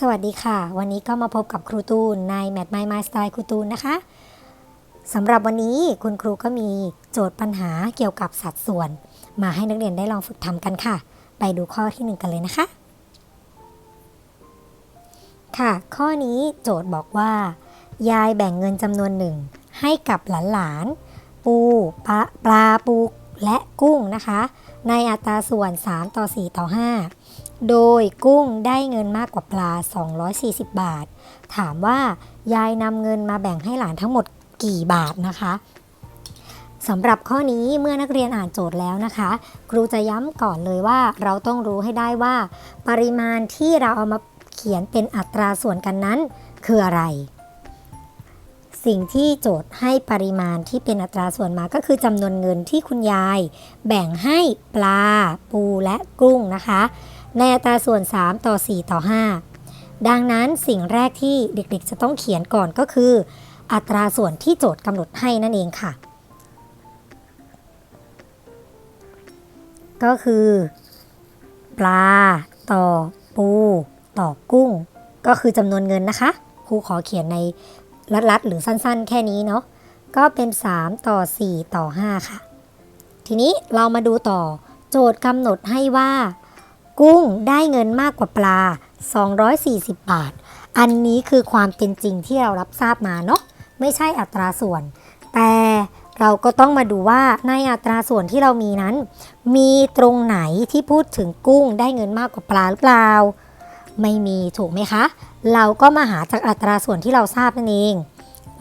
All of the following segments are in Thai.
สวัสดีค่ะ วันนี้ก็มาพบกับครูตูนใน Mad My My Style ครูตูนนะคะสำหรับวันนี้คุณครูก็มีโจทย์ปัญหาเกี่ยวกับสัดส่วน มาให้นักเรียนได้ลองฝึกทำกันค่ะ ไปดูข้อที่หนึ่งกันเลยนะคะ ค่ะ ข้อนี้โจทย์บอกว่า ยายแบ่งเงินจำนวนหนึ่งให้กับหลานๆปูปลาปลาปูและกุ้งนะคะ ในอัตราส่วน 3 ต่อ 4 ต่อ 5 โดยกุ้งได้เงินมากกว่าปลา 240 บาท ถามว่ายายนำเงินมาแบ่งให้หลานทั้งหมดกี่บาทนะคะสำหรับข้อนี้เมื่อนักเรียนอ่านโจทย์แล้วนะคะ ครูจะย้ำก่อนเลยว่าเราต้องรู้ให้ได้ว่า ปริมาณที่เราเอามาเขียนเป็นอัตราส่วนกันนั้น คืออะไร สิ่งที่โจทย์ให้ปริมาณที่เป็นอัตราส่วนมาก็คือจำนวนเงินที่คุณยาย แบ่งให้ปลา ปูและกุ้งนะคะ ในอัตราส่วน 3 ต่อ 4 ต่อ 5 ดังนั้นสิ่งแรกที่เด็กๆ จะต้องเขียนก่อนก็คือ อัตราส่วนที่โจทย์กำหนดให้นั่นเองค่ะ ก็คือ ปลา ต่อ ปู ต่อกุ้ง ก็คือจำนวนเงินนะคะครูขอเขียนในรัดๆ หรือสั้นๆ แค่นี้เนาะก็เป็น 3 ต่อ 4 ต่อ 5 ค่ะ ทีนี้เรามาดูต่อโจทย์กำหนดให้ว่า กุ้งได้เงินมากกว่าปลา 240 บาท อันนี้คือความเป็นจริงที่เรารับทราบมาเนาะไม่ใช่อัตราส่วน แต่เราก็ต้องมาดูว่าในอัตราส่วนที่เรามีนั้น มีตรงไหนที่พูดถึงกุ้งได้เงินมากกว่าปลาหรือเปล่า ไม่มีถูกไหมคะ เราก็มาหาจากอัตราส่วนที่เราทราบนั่นเอง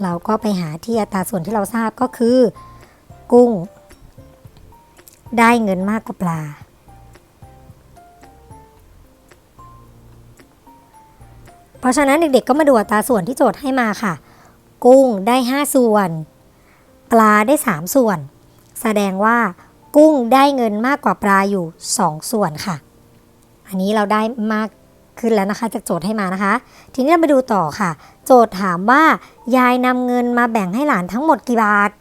เราก็ไปหาที่อัตราส่วนที่เราทราบก็คือ กุ้ง ได้เงินมากกว่าปลา ราะฉะนั้นเด็กๆก็มาดูอัตราส่วนที่โจทย์ให้มาค่ะ กุ้งได้ 5 ส่วน ปลาได้ 3 ส่วน แสดงว่ากุ้งได้เงินมากกว่าปลาอยู่ 2 ส่วนค่ะ อันนี้เราได้มากขึ้นแล้วนะคะจากโจทย์ให้มานะคะ ทีนี้เรามาดูต่อค่ะ โจทย์ถามว่ายายนำเงินมาแบ่งให้หลานทั้งหมดกี่บาท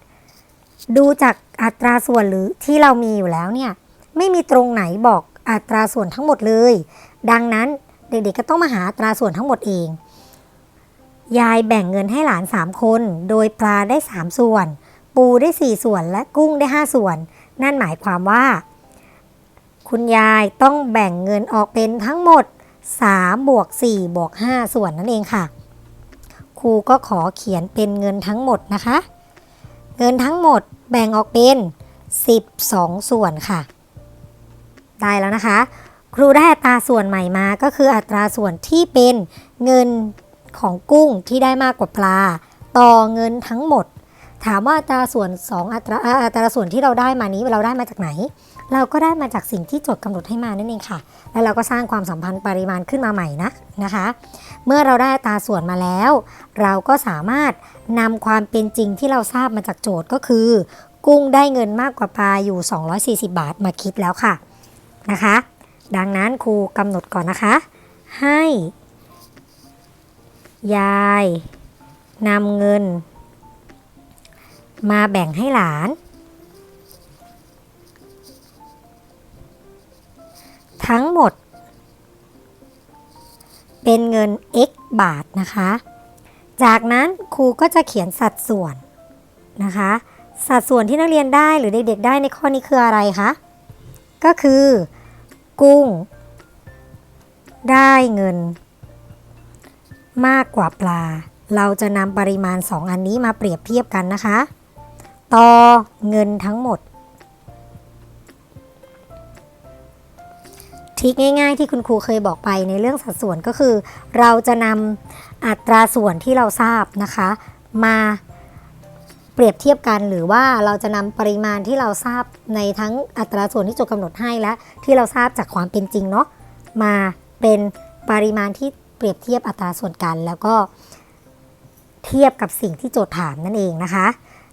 ดูจากอัตราส่วนหรือที่เรามีอยู่แล้วเนี่ยไม่มีตรงไหนบอกอัตราส่วนทั้งหมดเลย ดังนั้น เด็กๆก็ต้องมาหาตราส่วนทั้งหมดเอง ยายแบ่งเงินให้หลาน 3 คน โดยปลาได้ 3 ส่วน ปูได้ 4 ส่วนและกุ้งได้ 5 ส่วน นั่นหมายความว่า คุณยายต้องแบ่งเงินออกเป็นทั้งหมด3บวก4บวก5ส่วนนั่นเองค่ะ ครูก็ขอเขียนเป็นเงินทั้งหมดนะคะ เงินทั้งหมดแบ่งออกเป็น 12 ส่วนค่ะ ได้แล้วนะคะ ครูได้อัตราส่วนใหม่มาก็คืออัตราส่วนที่เป็นเงินของกุ้งที่ได้มากกว่าปลา ต่อเงินทั้งหมด ถามว่าอัตราส่วน 2 อัตราอัตราส่วนที่เราได้มานี้เราได้มาจากไหน เราก็ได้มาจากสิ่งที่โจทย์กำหนดให้มานั่นเองค่ะ แล้วเราก็สร้างความสัมพันธ์ปริมาณขึ้นมาใหม่นะนะคะ เมื่อเราได้อัตราส่วนมาแล้ว เราก็สามารถนำความเป็นจริงที่เราทราบมาจากโจทย์ก็คือ กุ้งได้เงินมากกว่าปลาอยู่ 240 บาทมาคิดแล้วค่ะนะคะ ดังนั้นครูกำหนดก่อนนะคะ ให้ ยายนำเงิน มาแบ่งให้หลาน ทั้งหมด เป็นเงิน x บาทนะคะ จากนั้นครูก็จะเขียนสัดส่วนนะคะ สัดส่วนที่นักเรียนได้หรือเด็กๆได้ในข้อนี้คืออะไรคะ ก็คือ กุ้ง ได้เงิน มากกว่าปลา เราจะนำปริมาณ 2 อันนี้มาเปรียบเทียบกันนะคะ ต่อเงินทั้งหมดทริคง่ายๆที่คุณครูเคยบอกไปในเรื่องสัดส่วนก็คือ เราจะนำอัตราส่วนที่เราทราบนะคะ มา เปรียบเทียบกันหรือว่าเราจะนำปริมาณที่เราทราบในทั้งอัตราส่วนที่โจทย์กำหนดให้และ ที่เราทราบจากความเป็นจริงเนาะมาเป็นปริมาณที่เปรียบเทียบอัตราส่วนกัน แล้วก็เทียบกับสิ่งที่โจทย์ถามนั่นเองนะคะ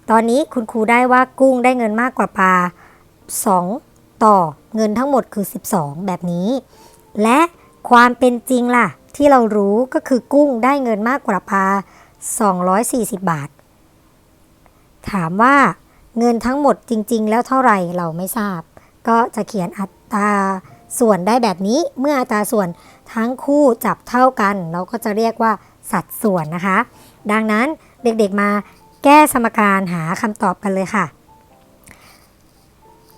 ตอนนี้คุณครูได้ว่ากุ้งได้เงินมากกว่าปลา 2 ต่อเงินทั้งหมดคือ 12 แบบนี้ และความเป็นจริงล่ะ ที่เรารู้ก็คือกุ้งได้เงินมากกว่าปลา 240 บาท ถามว่าเงินทั้งหมดจริง ๆ แล้วเท่าไหร่เราไม่ทราบ ก็จะเขียนอัตราส่วนได้แบบนี้เมื่ออัตราส่วนทั้งคู่จับเท่ากัน เราก็จะเรียกว่าสัดส่วนนะคะ ดังนั้นเด็กๆมาแก้สมการหาคำตอบกันเลยค่ะ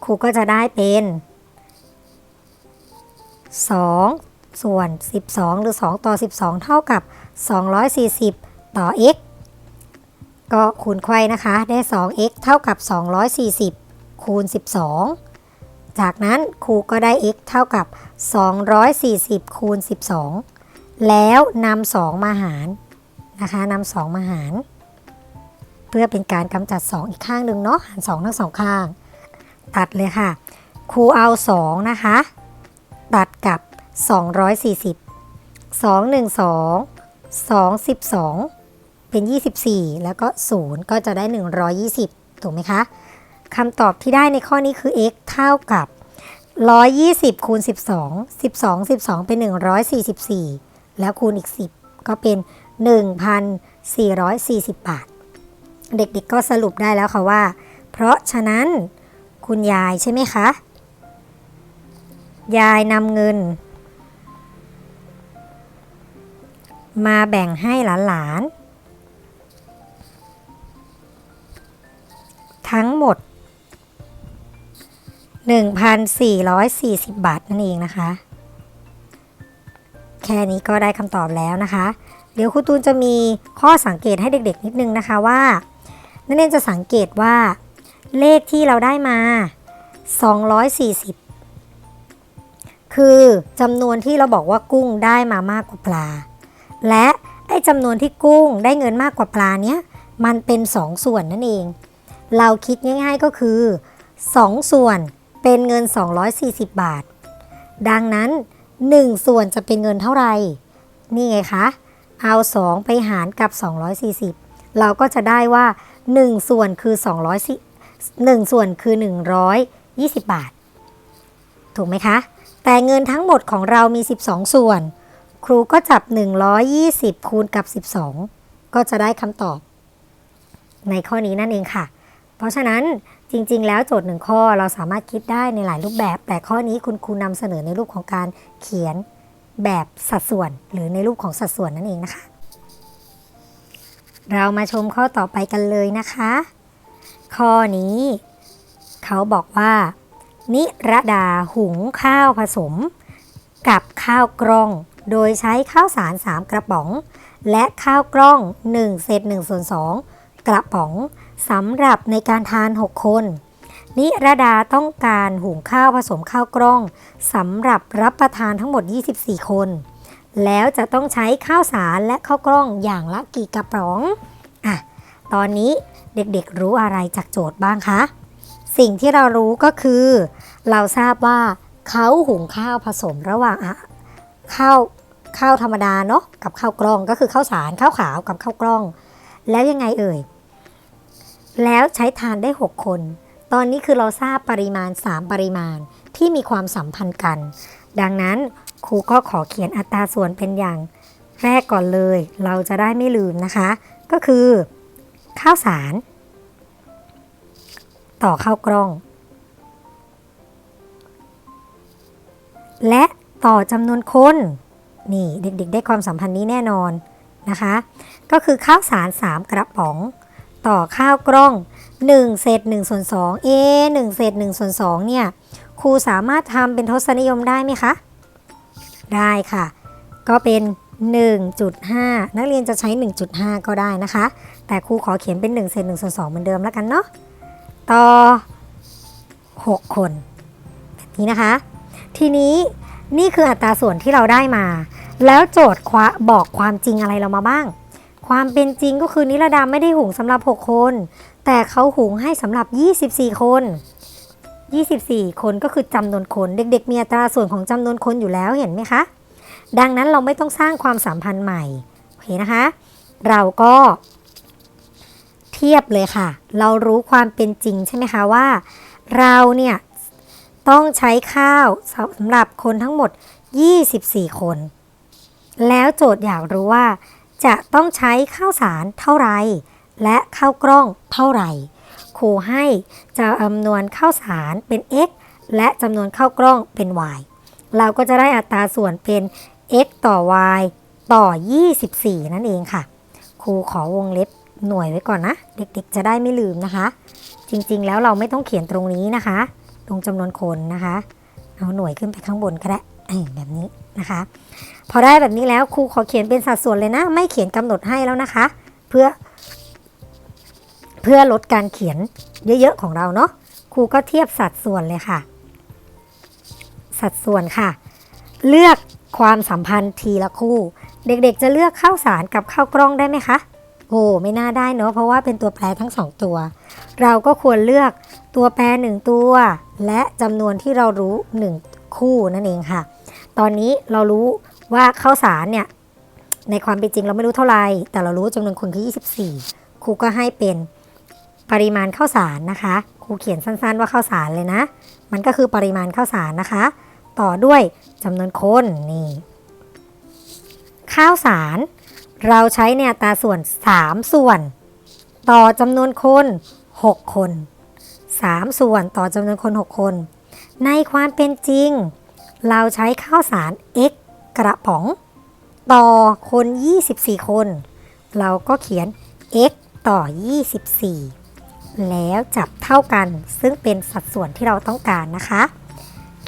ครูก็จะได้เป็น 2 ส่วน 12 หรือ 2 ต่อ 12 เท่ากับ 240 ต่อ x ก็คูณไขว้นะคะได้ 2x เท่ากับ 240 คูณ 12 จากนั้นครูก็ได้ x เท่ากับ 240 คูณ 12 แล้วนำ2มาหารนะคะนำ2มาหาร เพื่อเป็นการกำจัด 2 อีกข้างหนึ่งเนาะหาร 2 ทั้งสองข้าง ตัดเลยค่ะครูเอา 2 นะคะ ตัดกับ 240 2 1 2 2 12 เป็น 24 แล้วก็ 0 ก็จะได้ 120 ถูกไหมคะคำตอบที่ได้ในข้อนี้คือ x เท่ากับ 120 คูณ 12 12 12 เป็น 144 แล้วคูณอีก 10 ก็เป็น 1,440 บาท เด็กๆก็สรุปได้แล้วค่ะว่า เพราะฉะนั้นคุณยายใช่ไหมคะ ยายนำเงิน มาแบ่งให้หลานๆ ทั้งหมด 1,440 บาทนั่นเองนะคะ แค่นี้ก็ได้คำตอบแล้วนะคะ เดี๋ยวครูตูนจะมีข้อสังเกตให้เด็กๆ นิดนึงนะคะว่า นักเรียนจะสังเกตว่า เลขที่เราได้มา 240 คือจำนวนที่เราบอกว่ากุ้งได้มามากกว่าปลา และไอ้จำนวนที่กุ้งได้เงินมากกว่าปลาเนี้ยมันเป็น 2ส่วนนั่นเอง เราคิดง่ายๆก็คือ 2 ส่วนเป็นเงิน 240 บาท ดังนั้น 1 ส่วนจะเป็นเงินเท่าไหร่ นี่ไงคะ เอา 2 ไปหารกับ 240 เราก็จะได้ว่า 1 ส่วนคือ200 1ส่วนคือ 120 บาท ถูกไหมคะ แต่เงินทั้งหมดของเรามี 12 ส่วน ครูก็จับ 120 คูณกับ 12 ก็จะได้คำตอบในข้อนี้นั่นเองค่ะ ราะฉะนั้นจริง ๆ แล้วโจทย์หนึ่งข้อเราสามารถคิดได้ในหลายรูปแบบ แต่ข้อนี้คุณครูนำเสนอในรูปของการเขียนแบบสัดส่วน หรือในรูปของสัดส่วนนั่นเองนะคะ เรามาชมข้อต่อไปกันเลยนะคะ ข้อนี้ เขาบอกว่า นิรดาหุงข้าวผสม กับข้าวกล้อง โดยใช้ข้าวสาร 3 กระป๋อง และข้าวกล้อง1เศษ1ส่วน2กระป๋อง สำหรับในการทาน 6 คน นิรดาต้องการหุงข้าวผสมข้าวกล้องสำหรับรับประทานทั้งหมด 24 คน แล้วจะต้องใช้ข้าวสารและข้าวกล้องอย่างละกี่กระป๋องอะตอนนี้เด็กๆรู้อะไรจากโจทย์บ้างคะ สิ่งที่เรารู้ก็คือ เราทราบว่าเขาหุงข้าวผสมระหว่างอะข้าวข้าวธรรมดาเนาะกับข้าวกล้องก็คือข้าวสารข้าวขาวกับข้าวกล้อง แล้วยังไงเอ่ย แล้วใช้ทานได้ 6 คน ตอนนี้คือเราทราบปริมาณ 3 ปริมาณที่มีความสัมพันธ์กัน ดังนั้นครูก็ขอเขียนอัตราส่วนเป็นอย่างแรกก่อนเลย เราจะได้ไม่ลืมนะคะ ก็คือ ข้าวสาร ต่อข้าวกล้อง และต่อจำนวนคน นี่เด็กๆ ได้ความสัมพันธ์นี้แน่นอนนะคะ ก็คือข้าวสาร 3 กระป๋อง ต่อข้าวกล้อง1เศษ1ส่วน2เอ1เศษ1ส่วน2เนี่ยครูสามารถทำเป็นทศนิยมได้ไหมคะ ได้ค่ะ ก็เป็น 1.5 นักเรียนจะใช้ 1.5 ก็ได้นะคะ แต่ครูขอเขียนเป็น1เศษ1ส่วน2เหมือนเดิมแล้วกันเนาะต่อ 6 คนแบบนี้นะคะ ทีนี้นี่คืออัตราส่วนที่เราได้มา แล้วโจทย์ควาบอกความจริงอะไรเรามาบ้าง ความเป็นจริงก็คือนิรดาไม่ได้หุงสำหรับ 6 คน แต่เขาหุงให้สำหรับ 24 คน 24 คนก็คือจำนวนคน เด็ก ๆ มีอัตราส่วนของจำนวนคนอยู่แล้วเห็นไหมคะ ดังนั้นเราไม่ต้องสร้างความสัมพันธ์ใหม่โอเคนะคะ เราก็เทียบเลยค่ะ เรารู้ความเป็นจริงใช่ไหมคะว่า เราเนี่ยต้องใช้ข้าวสำหรับคนทั้งหมด 24 คน แล้วโจทย์อยากรู้ว่า จะต้องใช้ข้าวสารเท่าไร และข้าวกล้องเท่าไหร่ครูให้จะจำนวนข้าวสารเป็น x และจำนวนข้าวกล้องเป็น y เราก็จะได้อัตราส่วนเป็น x ต่อ y ต่อ 24 นั่นเองค่ะ ครูขอวงเล็บหน่วยไว้ก่อนนะ เด็กๆ จะได้ไม่ลืมนะคะ จริงๆ แล้วเราไม่ต้องเขียนตรงนี้นะคะ ตรงจำนวนคนนะคะ เอาหน่วยขึ้นไปข้างบนก็ได้แบบนี้นะคะ พอได้แบบนี้แล้วครูขอเขียนเป็นสัดส่วนเลยนะ ไม่เขียนกำหนดให้แล้วนะคะ เพื่อ เพื่อลดการเขียนเยอะๆของเราเนาะครูก็เทียบสัดส่วนเลยค่ะ สัดส่วนค่ะ เลือกความสัมพันธ์ทีละคู่ เด็กๆ จะเลือกข้าวสารกับข้าวกล้องได้ไหมคะโอ้ไม่น่าได้เนาะเพราะว่าเป็นตัวแปรทั้งสองตัว เราก็ควรเลือกตัวแปรหนึ่งตัว และจำนวนที่เรารู้หนึ่งคู่นั่นเองค่ะ ตอนนี้เรารู้ ว่าข้าวสารเนี่ยในความเป็นจริงเราไม่รู้เท่าไหร่แต่เรารู้จำนวนคนคือ 24 ครูก็ให้เป็นปริมาณข้าวสารนะคะ ครูเขียนสั้นๆว่าข้าวสารเลยนะ มันก็คือปริมาณข้าวสารนะคะ ต่อด้วยจำนวนคนนี่ข้าวสารเราใช้ในอัตราส่วน 3 ส่วน ต่อจำนวนคน 6 คน 3 ส่วนต่อจำนวนคน 6 คน ในความเป็นจริง เราใช้ข้าวสาร x กระป๋อง ต่อคน 24 คน เราก็เขียน x ต่อ 24 แล้วจับเท่ากันซึ่งเป็นสัดส่วนที่เราต้องการนะคะ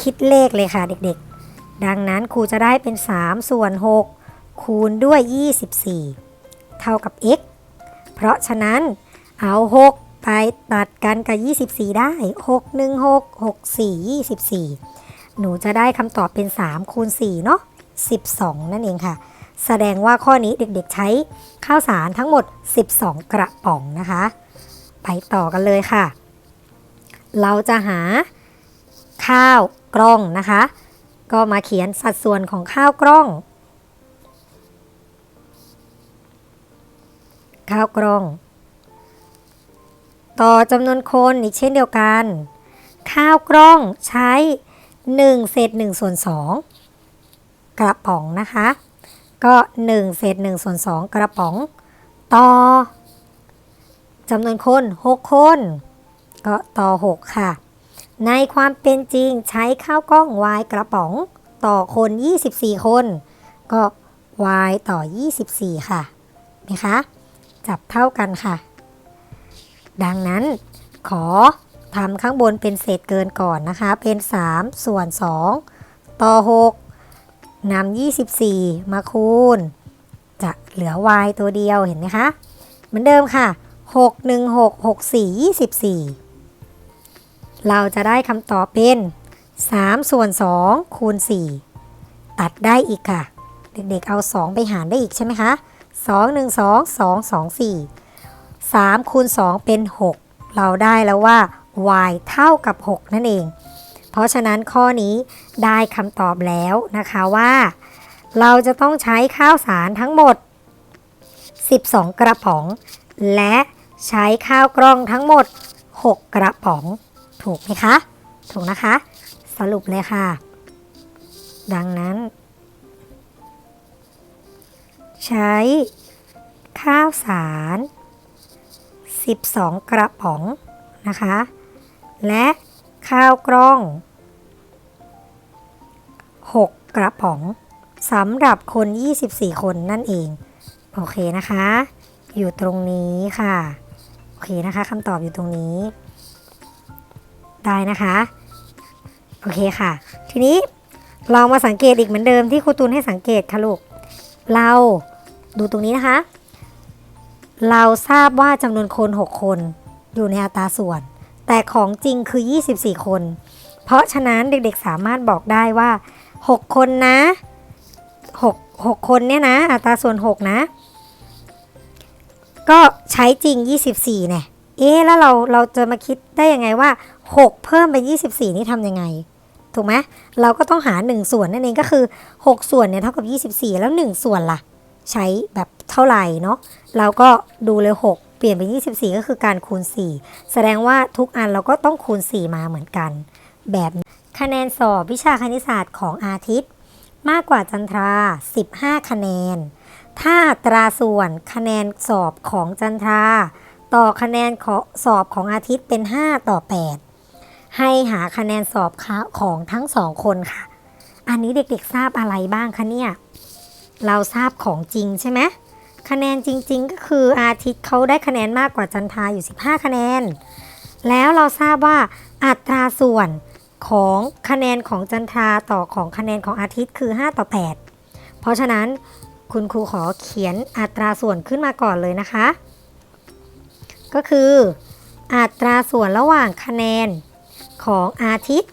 คิดเลขเลยค่ะเด็กๆ ดังนั้นครูจะได้เป็น 3 ส่วน 6 คูณด้วย 24 เท่ากับ x เพราะฉะนั้นเอา 6 ไปตัดกันกับ 24 ได้ 6 1 6 6 4 24 หนูจะได้คำตอบเป็น 3 คูณ 4 เนาะ 12 นั่นเองค่ะ แสดงว่าข้อนี้เด็กๆใช้ข้าวสารทั้งหมด 12 กระป๋องนะคะ ไปต่อกันเลยค่ะ เราจะหาข้าวกล้องนะคะ ก็มาเขียนสัดส่วนของข้าวกล้อง ข้าวกล้อง ต่อจำนวนคนอีกเช่นเดียวกัน ข้าวกล้องใช้1เศษ1ส่วน2 กระป๋องนะคะ ก็ 1 เศษ1ส่วน2กระป๋อง ต่อจำนวนคน 6 คน ก็ต่อ 6 ค่ะ ในความเป็นจริงใช้ข้าวกล้อง y กระป๋อง ต่อคน 24 คน ก็ y ต่อ 24 ค่ะไหมคะจับเท่ากันค่ะ ดังนั้นขอทำข้างบนเป็นเศษเกินก่อนนะคะ เป็น 3 ส่วน 2 ต่อ 6 นำ24 มาคูณ จะเหลือ y ตัวเดียวเห็นไหมคะ เหมือนเดิมค่ะ 6 1 6 6 4 24 เราจะได้คำตอบเป็น 3 ส่วน 2 คูณ 4 ตัดได้อีกค่ะ เด็กๆเอา 2 ไปหารได้อีกใช่ไหมคะ 2 1 2 2 2 4 3คูณ2เป็น 6 เราได้แล้วว่า y เท่ากับ 6 นั่นเอง เพราะฉะนั้นข้อนี้ได้คำตอบแล้วนะคะว่า เราจะต้องใช้ข้าวสารทั้งหมด 12 กระป๋อง และใช้ข้าวกล้องทั้งหมด 6 กระป๋อง ถูกไหมคะ ถูกนะคะ สรุปเลยค่ะ ดังนั้น ใช้ ข้าวสาร 12 กระป๋องนะคะ และ ข้าวกล้อง 6 กระป๋องสำหรับคน 24 คนนั่นเอง โอเคนะคะ อยู่ตรงนี้ค่ะ โอเคนะคะคำตอบอยู่ตรงนี้ ได้นะคะ โอเคค่ะ ทีนี้เรามาสังเกตอีกเหมือนเดิมที่ครูตูนให้สังเกตค่ะลูก เราดูตรงนี้นะคะ เราทราบว่าจำนวนคน 6 คนอยู่ในอัตราส่วน แต่ของจริงคือ 24 คน เพราะฉะนั้นเด็กๆสามารถบอกได้ว่า 6 คนนะ 6 6 คนเนี่ยนะอัตราส่วน 6 นะ ก็ใช้จริง 24เนี่ยเอ๊ะแล้วเราเราจะมาคิดได้ยังไงว่า 6 เพิ่มเป็น24 นี่ทำยังไง ถูกไหมเราก็ต้องหา 1 ส่วนนั่นเองก็คือ 6 ส่วนเนี่ยเท่ากับ 24 แล้ว 1 ส่วนล่ะ ใช้แบบเท่าไหร่เนาะเราก็ดูเลย 6เปลี่ยนเป็น 24 ก็คือการคูณ 4 แสดงว่าทุกอันเราก็ต้องคูณ 4 มาเหมือนกัน แบบคะแนนสอบวิชาคณิตศาสตร์ของอาทิตย์ มากกว่าจันทรา 15 คะแนน ถ้าอัตราส่วนคะแนนสอบของจันทรา ต่อคะแนนสอบของอาทิตย์เป็น 5 ต่อ 8 ให้หาคะแนนสอบของทั้งสองคนค่ะ อันนี้เด็กๆทราบอะไรบ้างคะเนี่ย เราทราบของจริงใช่ไหม คะแนนจริง ๆ ก็คืออาทิตย์เขาได้คะแนนมากกว่าจันทาอยู่ 15 คะแนน แล้วเราทราบว่าอัตราส่วนของคะแนนของจันทราต่อของคะแนนของอาทิตย์คือ 5 ต่อ 8 เพราะฉะนั้นคุณครูขอเขียนอัตราส่วนขึ้นมาก่อนเลยนะคะ ก็คืออัตราส่วนระหว่างคะแนนของอาทิตย์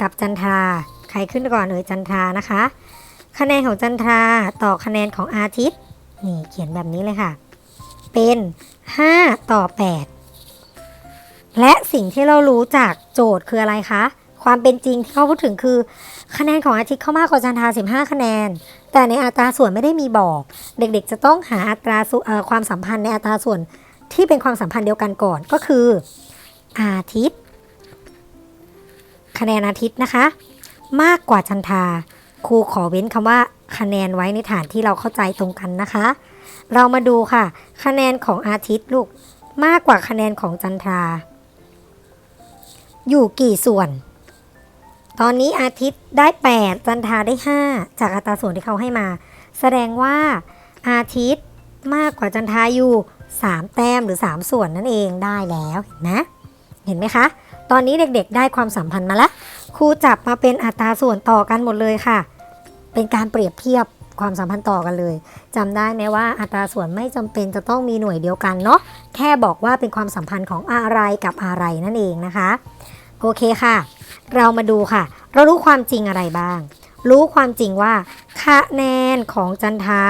กับจันทราใครขึ้นก่อนเอ่ยจันทรานะคะ คะแนนของจันทราต่อคะแนนของอาทิตย์ นี่เขียนแบบนี้เลยค่ะ เป็น 5 ต่อ 8 และสิ่งที่เรารู้จากโจทย์คืออะไรคะ ความเป็นจริงที่เขาพูดถึงคือ คะแนนของอาทิตย์เข้ามากกว่าจันทรา15 คะแนน แต่ในอัตราส่วนไม่ได้มีบอก เด็กๆ จะต้องหาอัตราส่วนความสัมพันธ์ในอัตราส่วนที่เป็นความสัมพันธ์เดียวกันก่อนก็คือ อาทิตย์ คะแนนอาทิตย์นะคะ มากกว่าจันทรา ครูขอเว้นคำว่า คะแนนไว้ในฐานที่เราเข้าใจตรงกันนะคะ เรามาดูค่ะ คะแนนของอาทิตย์ลูกมากกว่าคะแนนของจันทรา อยู่กี่ส่วน ตอนนี้อาทิตย์ได้ 8 จันทราได้ 5 จากอัตราส่วนที่เขาให้มา แสดงว่าอาทิตย์มากกว่าจันทราอยู่ 3 แต้มหรือ 3 ส่วนนั่นเองได้แล้วเห็นไหมเห็นไหมคะ ตอนนี้เด็กๆ ได้ความสัมพันธ์มาแล้วครูจับมาเป็นอัตราส่วนต่อกันหมดเลยค่ะ เป็นการเปรียบเทียบความสัมพันธ์ต่อกันเลยจำได้ไหมว่าอัตราส่วนไม่จำเป็นจะต้องมีหน่วยเดียวกันเนาะแค่บอกว่าเป็นความสัมพันธ์ของอะไรกับอะไรนั่นเองนะคะ โอเคค่ะ เรามาดูค่ะ เรารู้ความจริงอะไรบ้าง รู้ความจริงว่าคะแนนของจันทรา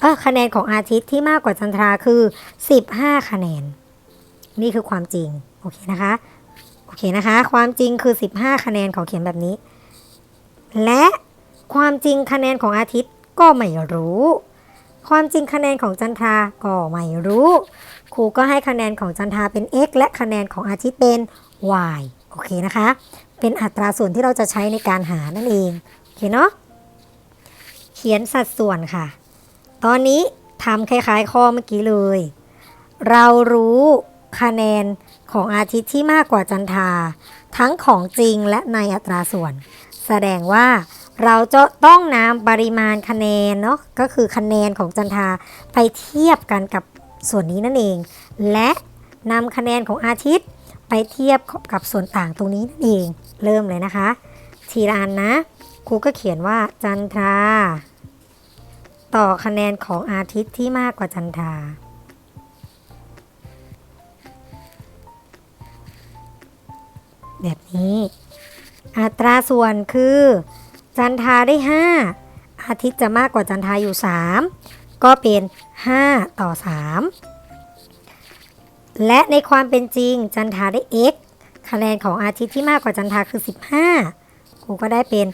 เออคะแนนของอาทิตย์ที่มากกว่าจันทราคือ 15 คะแนน นี่คือความจริงโอเคนะคะโอเคนะคะ ความจริงคือ 15 คะแนนขอเขียนแบบนี้ และ ความจริงคะแนนของอาทิตย์ก็ไม่รู้ ความจริงคะแนนของจันทราก็ไม่รู้ ครูก็ให้คะแนนของจันทราเป็น x และคะแนนของอาทิตย์เป็น y โอเคนะคะ เป็นอัตราส่วนที่เราจะใช้ในการหานั่นเอง โอเคเนาะ เขียนสัดส่วนค่ะ ตอนนี้ทำคล้ายๆ ข้อเมื่อกี้เลย เรารู้คะแนนของอาทิตย์ที่มากกว่าจันทราทั้งของจริงและในอัตราส่วน แสดงว่า เราจะต้องนำปริมาณคะแนนเนาะก็คือคะแนนของจันทาไปเทียบกันกับส่วนนี้นั่นเอง และนำคะแนนของอาทิตย์ไปเทียบกับส่วนต่างตรงนี้นั่นเอง เริ่มเลยนะคะ ทีละอันนะครูก็เขียนว่าจันทรา ต่อคะแนนของอาทิตย์ที่มากกว่าจันทราแบบนี้ อัตราส่วนคือ จันทาได้ 5 อาทิตย์จะมากกว่าจันทาอยู่ 3 ก็เป็น 5 ต่อ 3 และในความเป็นจริงจันทาได้ x คะแนนของอาทิตย์ที่มากกว่าจันทาคือ 15 ครูก็ได้เป็น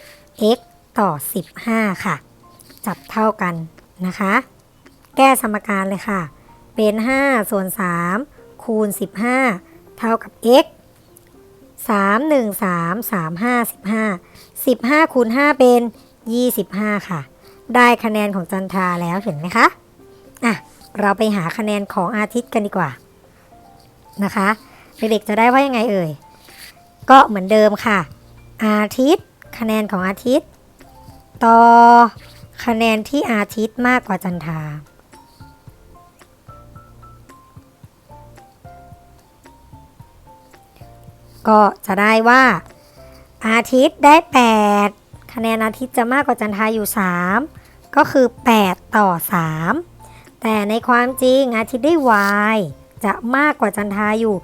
x ต่อ 15 ค่ะ จับเท่ากันนะคะ แก้สมการเลยค่ะ เป็น 5 ส่วน 3 คูณ 15 เท่ากับ x 3 1 3 3 5 15 15คูณ5เป็น 25 ค่ะ ได้คะแนนของจันทราแล้วเห็นไหมคะอะเราไปหาคะแนนของอาทิตย์กันดีกว่านะคะเด็กๆจะได้ว่ายังไงเอ่ย ก็เหมือนเดิมค่ะ อาทิตย์ คะแนนของอาทิตย์ ต่อคะแนนที่อาทิตย์มากกว่าจันทรา ก็จะได้ว่า อาทิตย์ได้ 8 คะแนนอาทิตย์จะมากกว่าจันทราอยู่ 3 ก็คือ 8 ต่อ 3 แต่ในความจริงอาทิตย์ได้ y จะมากกว่าจันทราอยู่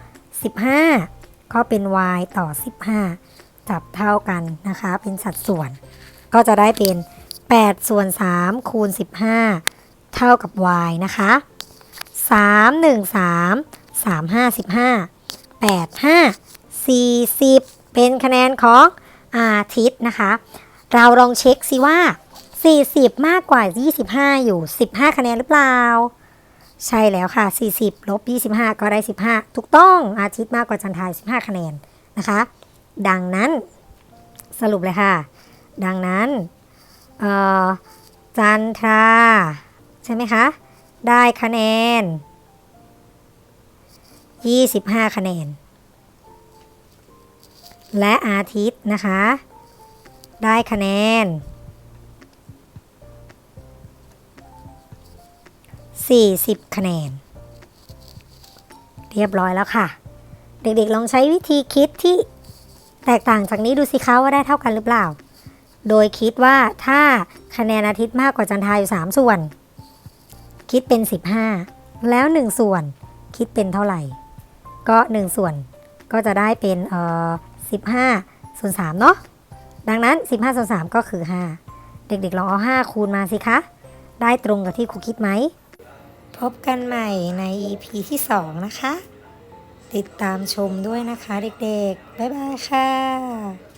15 ก็เป็น y ต่อ 15 จับเท่ากันนะคะ เป็นสัดส่วน ก็จะได้เป็น 8 ส่วน 3 คูณ 15 เท่ากับ y นะคะ 3 1 3 3 5 15 8 5 40 เป็นคะแนนของอาทิตย์นะคะ เราลองเช็คซิว่า 40 มากกว่า 25 อยู่ 15 คะแนนหรือเปล่า ใช่แล้วค่ะ 40 ลบ 25 ก็ได้ 15 ถูกต้องอาทิตย์มากกว่าจันทรา15 คะแนนนะคะ ดังนั้นสรุปเลยค่ะ ดังนั้นจันทรา ใช่ไหมคะ ได้คะแนน 25 คะแนน และอาทิตย์นะคะ ได้คะแนน 40 คะแนน เรียบร้อยแล้วค่ะ เด็กๆลองใช้วิธีคิดที่แตกต่างจากนี้ดูสิคะว่าได้เท่ากันหรือเปล่า โดยคิดว่าถ้าคะแนนอาทิตย์มากกว่าจันทาอยู่ 3 ส่วน คิดเป็น 15 แล้ว 1 ส่วนคิดเป็นเท่าไหร่ ก็ 1 ส่วนก็จะได้เป็นเอ่อ 15ส่วน3เนาะดังนั้น 15ส่วน3ก็คือ 5 เด็กๆลองเอา 5 คูณมาสิคะ ได้ตรงกับที่ครูคิดไหม พบกันใหม่ใน EP ที่ 2 นะคะ ติดตามชมด้วยนะคะเด็กๆ บ๊ายบายค่ะ